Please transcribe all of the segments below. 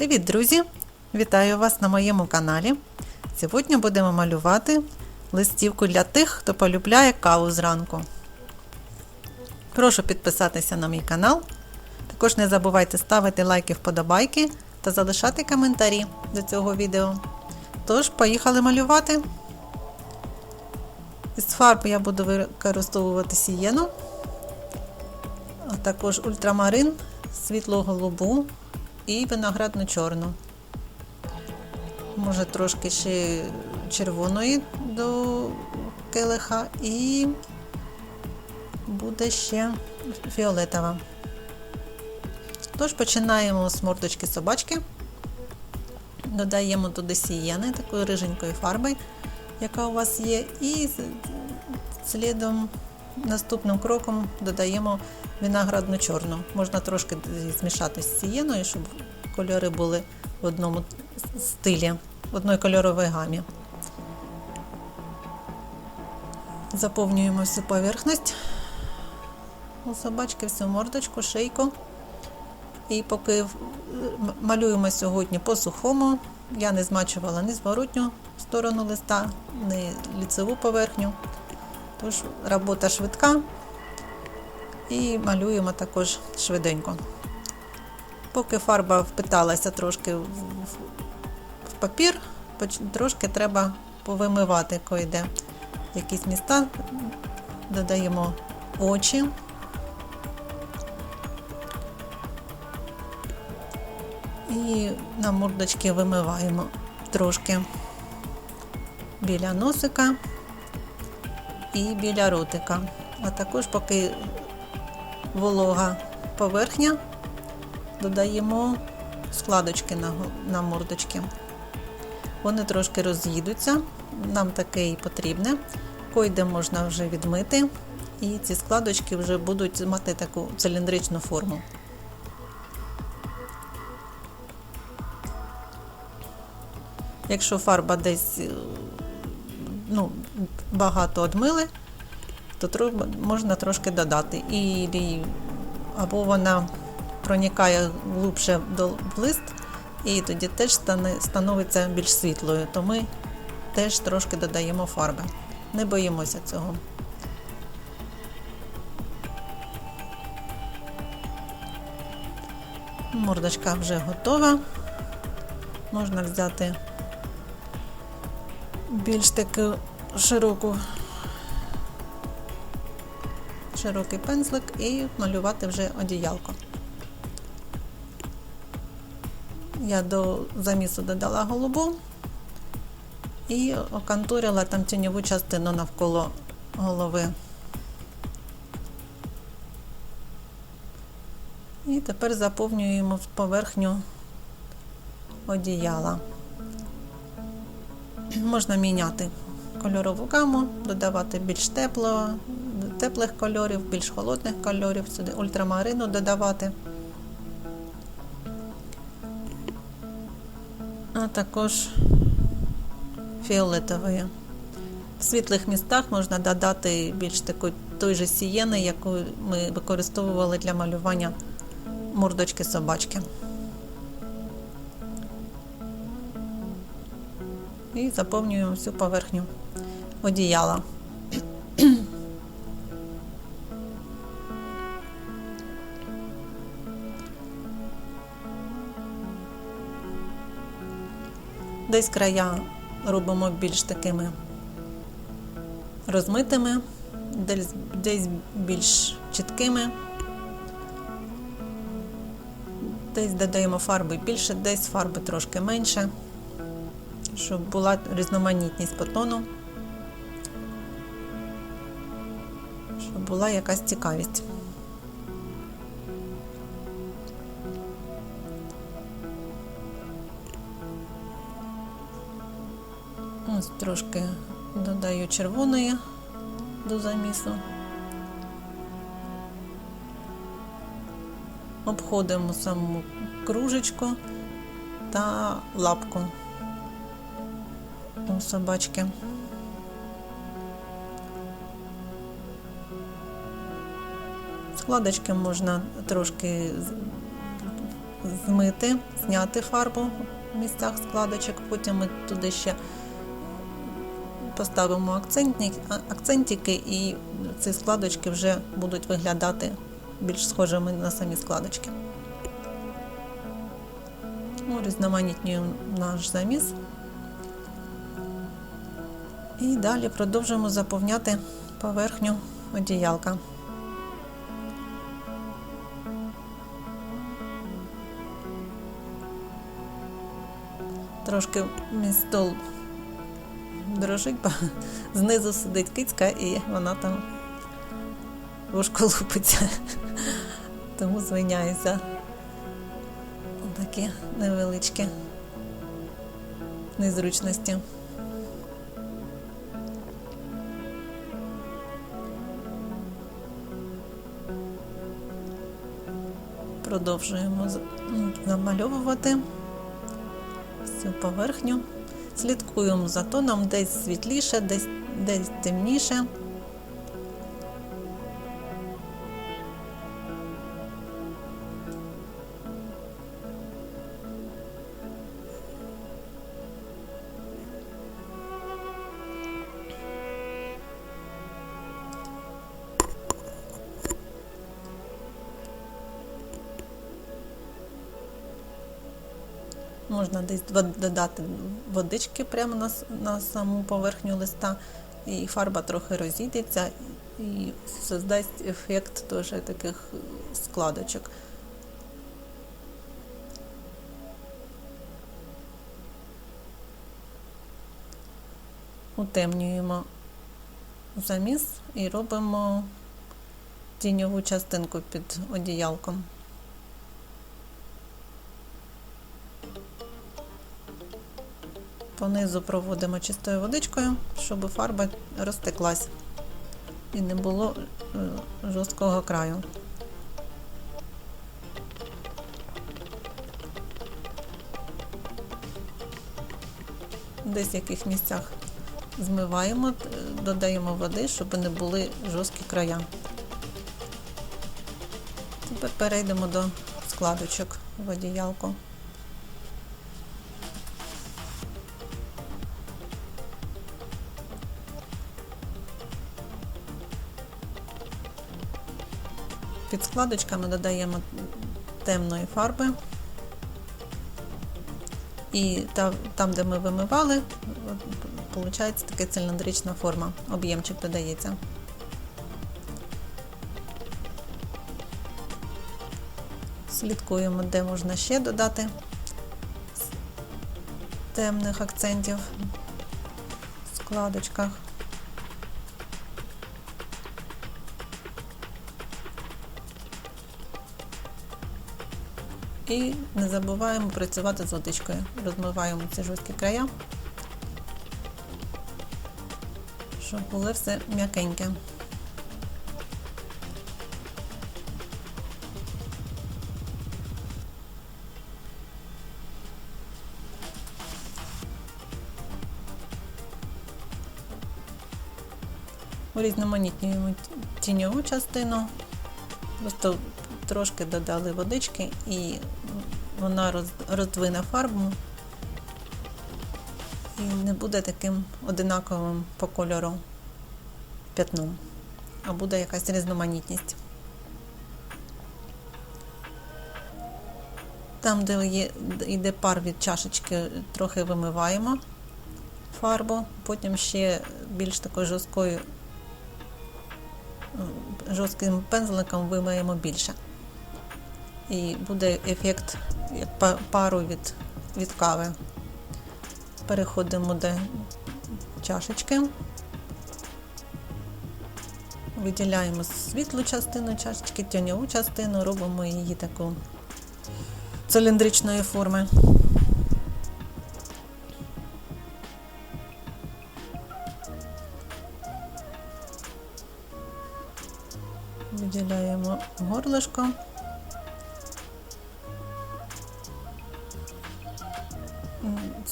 Привіт, друзі! Вітаю вас на моєму каналі. Сьогодні будемо малювати листівку для тих, хто полюбляє каву зранку. Прошу підписатися на мій канал. Також не забувайте ставити лайки, вподобайки та залишати коментарі до цього відео. Тож, поїхали малювати. Із фарб я буду використовувати сієну, а також ультрамарин, світло-голубу і виноградну чорну. Може трошки ще червоної до келиха і буде ще фіолетова. Тож починаємо з мордочки собачки. Додаємо туди сієни, такої риженької фарби, яка у вас є, і слідом наступним кроком додаємо виноградну чорну. Можна трошки змішати з сієною, щоб кольори були в одному стилі, в одній кольоровій гамі. Заповнюємо всю поверхність у собачки, всю мордочку, шийку. І поки малюємо сьогодні по сухому, я не змачувала ні зворотню сторону листа, ні ліцеву поверхню. Тож робота швидка і малюємо також швиденько. Поки фарба впиталася трошки в папір, трошки треба повимивати койде якісь міста, додаємо очі. І на мордочки вимиваємо трошки біля носика і біля ротика. А також, поки волога поверхня, додаємо складочки на, на мордочки. Вони трошки роз'їдуться, нам таке і потрібне. Койде можна вже відмити, і ці складочки вже будуть мати таку циліндричну форму. Якщо фарба десь ну, багато одмили, то можна трошки додати. І, Або вона проникає глибше в лист, і тоді теж становиться більш світлою, то ми теж трошки додаємо фарби. Не боїмося цього. Мордочка вже готова. Можна взяти більш таку широку, широкий пензлик і малювати вже одіялко. Я до замісу додала голубу і окантурила там тіньову частину навколо голови. І тепер заповнюємо поверхню одіяла. Можна міняти кольорову гаму, додавати більш тепло, теплих кольорів, більш холодних кольорів, сюди ультрамарину додавати. А також фіолетової. В світлих містах можна додати більш такої той же сієни, яку ми використовували для малювання мордочки собачки. І заповнюємо всю поверхню одіяла. Десь края робимо більш такими розмитими, десь, більш чіткими, десь додаємо фарби більше, десь фарби трошки менше, щоб була різноманітність по тону, щоб була якась цікавість. Трошки додаю червоної до замісу. Обходимо саму кружечку та лапку у собачки. Складочки можна трошки змити, зняти фарбу в місцях складочок, потім ми туди ще поставимо акцентики, і ці складочки вже будуть виглядати більш схожими на самі складочки. Ну, Різноманітнюємо наш заміс. І далі продовжуємо заповняти поверхню одіялка. Трошки мій стол дрожить, бо знизу сидить кицька і вона там вушко лупиться. Тому звиняюся. Такі невеличкі незручності. Продовжуємо з- м, всю поверхню. Слідкуємо за тоном, десь світліше, десь, десь темніше. Можна десь додати водички прямо на, на саму поверхню листа, і фарба трохи розійдеться і создасть ефект теж таких складочок. Утемнюємо заміс і робимо тіньову частинку під одіялком. Понизу проводимо чистою водичкою, щоб фарба розтеклась і не було е, жорсткого краю. Десь в яких місцях змиваємо, е, додаємо води, щоб не були жорсткі края. Тепер перейдемо до складочок в одіялку. Під складочками додаємо темної фарби. І там, де ми вимивали, виходить така циліндрична форма. Об'ємчик додається. Слідкуємо, де можна ще додати темних акцентів в складочках. І не забуваємо працювати з водичкою. Розмиваємо ці жорсткі края, щоб було все м'якеньке. Урізноманітнюємо тіньову частину, просто трошки додали водички і вона роздвине фарбу і не буде таким одинаковим по кольору п'ятном, а буде якась різноманітність. Там, де йде пар від чашечки, трохи вимиваємо фарбу, потім ще більш такою жорсткою жорстким пензликом вимиємо більше. І буде ефект як пару від, від кави. Переходимо до чашечки. Виділяємо світлу частину чашечки, тіньову частину, робимо її таку циліндричної форми. Виділяємо горлышко.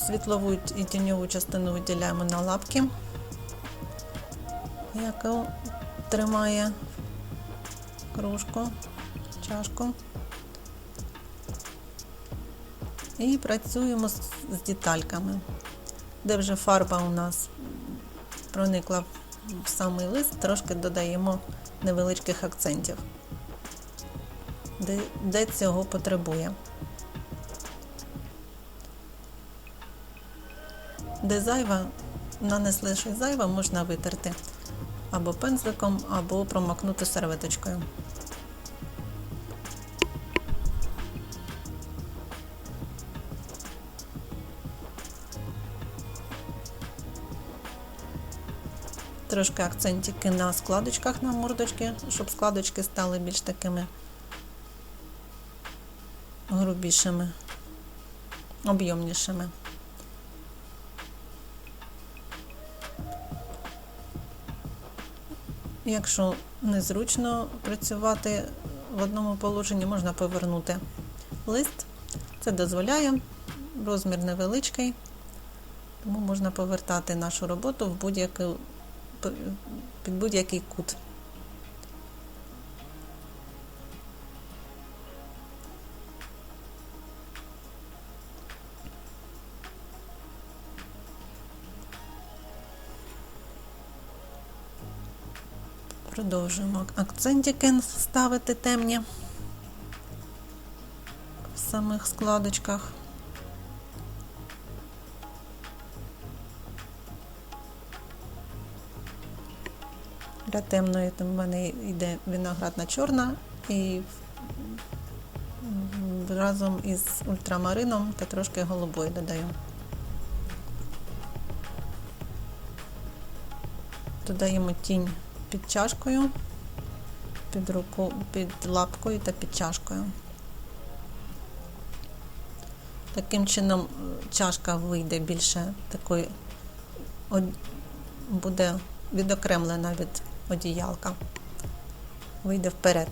Світлову і тіньову частину виділяємо на лапки, яка тримає кружку, чашку. І працюємо з, детальками, де вже фарба у нас проникла в самий лист, трошки додаємо невеличких акцентів, де, де цього потребує. Де зайва, нанесли щось зайве, можна витерти або пензликом, або промокнути серветочкою. Трошки акцентики на складочках на мордочки, щоб складочки стали більш такими грубішими, об'ємнішими. Якщо незручно працювати в одному положенні, можна повернути лист. Це дозволяє, розмір невеличкий, тому можна повертати нашу роботу в будь-яку під будь-який кут. Продовжуємо акцентики ставити темні в самих складочках. Для темної там в мене йде виноградна чорна і разом із ультрамарином та трошки голубої додаю. Додаємо тінь під чашкою, під руку, під лапкою та під чашкою. Таким чином чашка вийде більше такої, буде відокремлена від одіялка. Вийде вперед.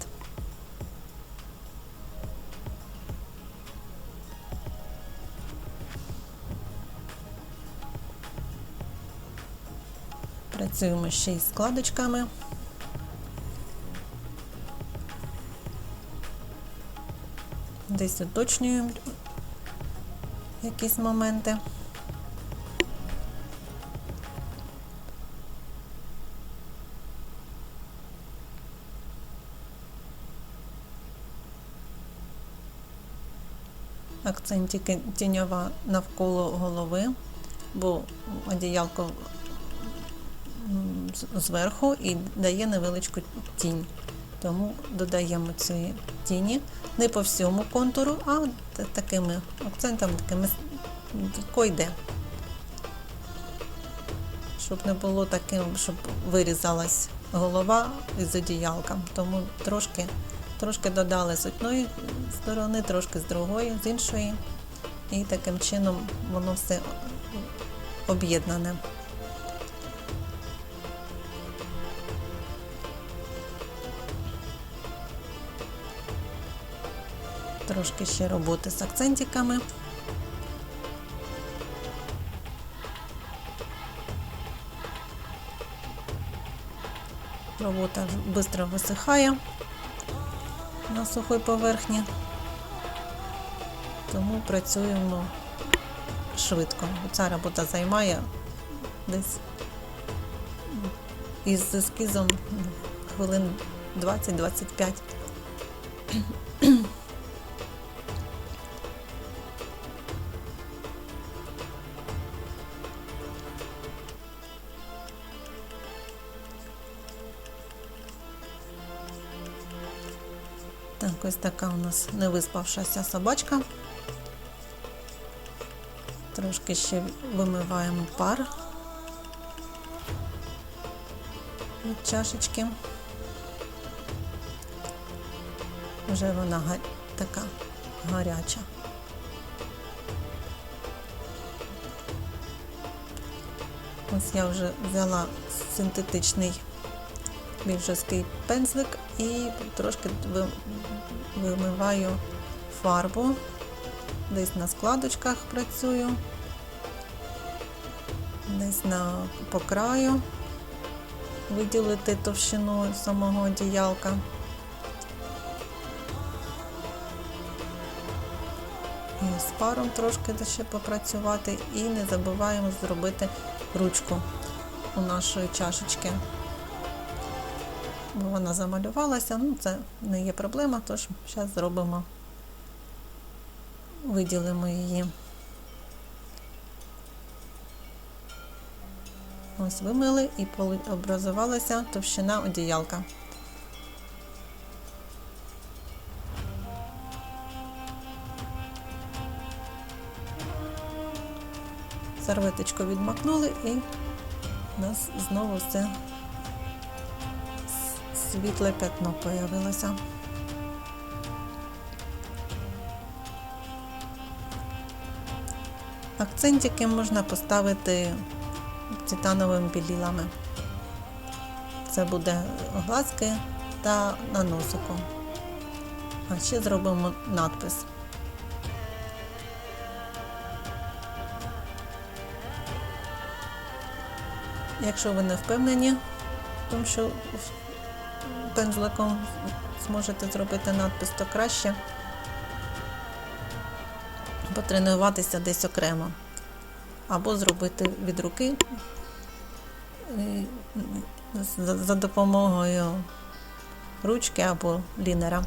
Працюємо ще із складочками. Десь уточнюємо якісь моменти. акцентики тіньова навколо голови, бо одіялко зверху і дає невеличку тінь. Тому додаємо ці тіні не по всьому контуру, а такими акцентами, такими койде. Щоб не було таким, щоб вирізалась голова із одіялка. Тому трошки Трошки додали з одної сторони, трошки з другої, з іншої. І таким чином воно все об'єднане. Трошки ще роботи з акцентиками. Робота швидко висихає на сухій поверхні, тому працюємо швидко. Ця робота займає десь із ескізом хвилин 20-25. Ось така у нас невиспавшася собачка. Трошки ще вимиваємо пар від чашечки. Вже вона така гаряча. Ось я вже взяла синтетичний більш пензлик і трошки вимиваю фарбу, десь на складочках працюю, десь на по краю, виділити товщину самого одіялка. І з паром трошки ще попрацювати. І не забуваємо зробити ручку у нашої чашечки. Бо вона замалювалася, ну це не є проблема, тож зараз зробимо, виділимо її. Ось вимили і образувалася товщина одіялка. Серветочку відмакнули і у нас знову все світле пятно появилося. Акцентики можна поставити титановими білілами. Це буде глазки та на носику. А ще зробимо надпис. Якщо ви не впевнені, тому що пензликом зможете зробити надпис, то краще потренуватися десь окремо. Або зробити від руки е, за допомогою ручки або лінера.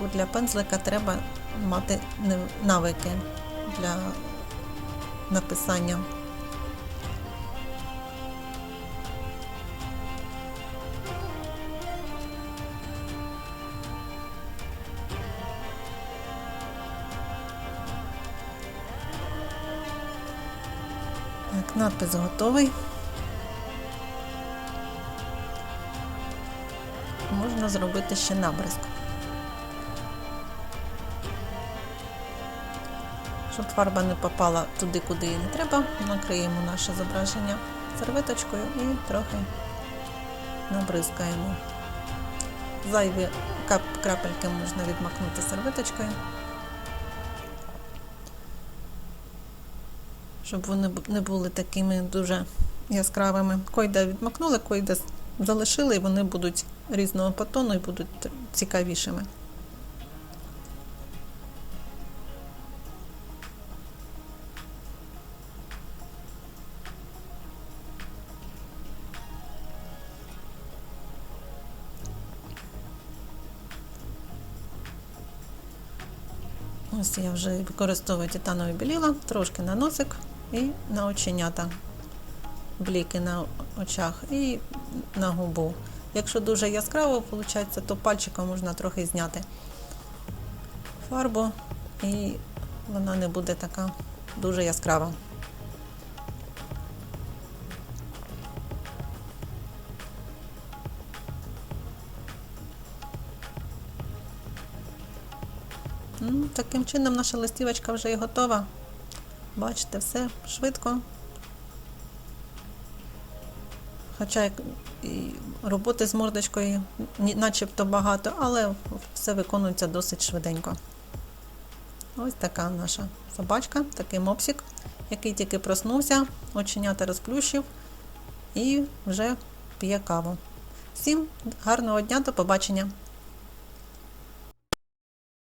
Бо для пензлика треба мати навики для написання. Надпис готовий. Можна зробити ще набризк. Щоб фарба не попала туди, куди їй не треба, накриємо наше зображення серветочкою і трохи набризкаємо. Зайві крапельки можна відмакнути серветочкою. Щоб вони не були такими дуже яскравими. Койда відмакнули, койда залишили, і вони будуть різного по тону і будуть цікавішими. Ось я вже використовую титанові біліла, трошки на носик і на оченята, бліки на очах і на губу. Якщо дуже яскраво виходить, то пальчиком можна трохи зняти фарбу і вона не буде така дуже яскрава. Ну, таким чином наша листівочка вже і готова. Бачите, все швидко. Хоча і роботи з мордочкою начебто багато, але все виконується досить швиденько. Ось така наша собачка, такий мопсик, який тільки проснувся, оченята розплющив і вже п'є каву. Всім гарного дня, до побачення!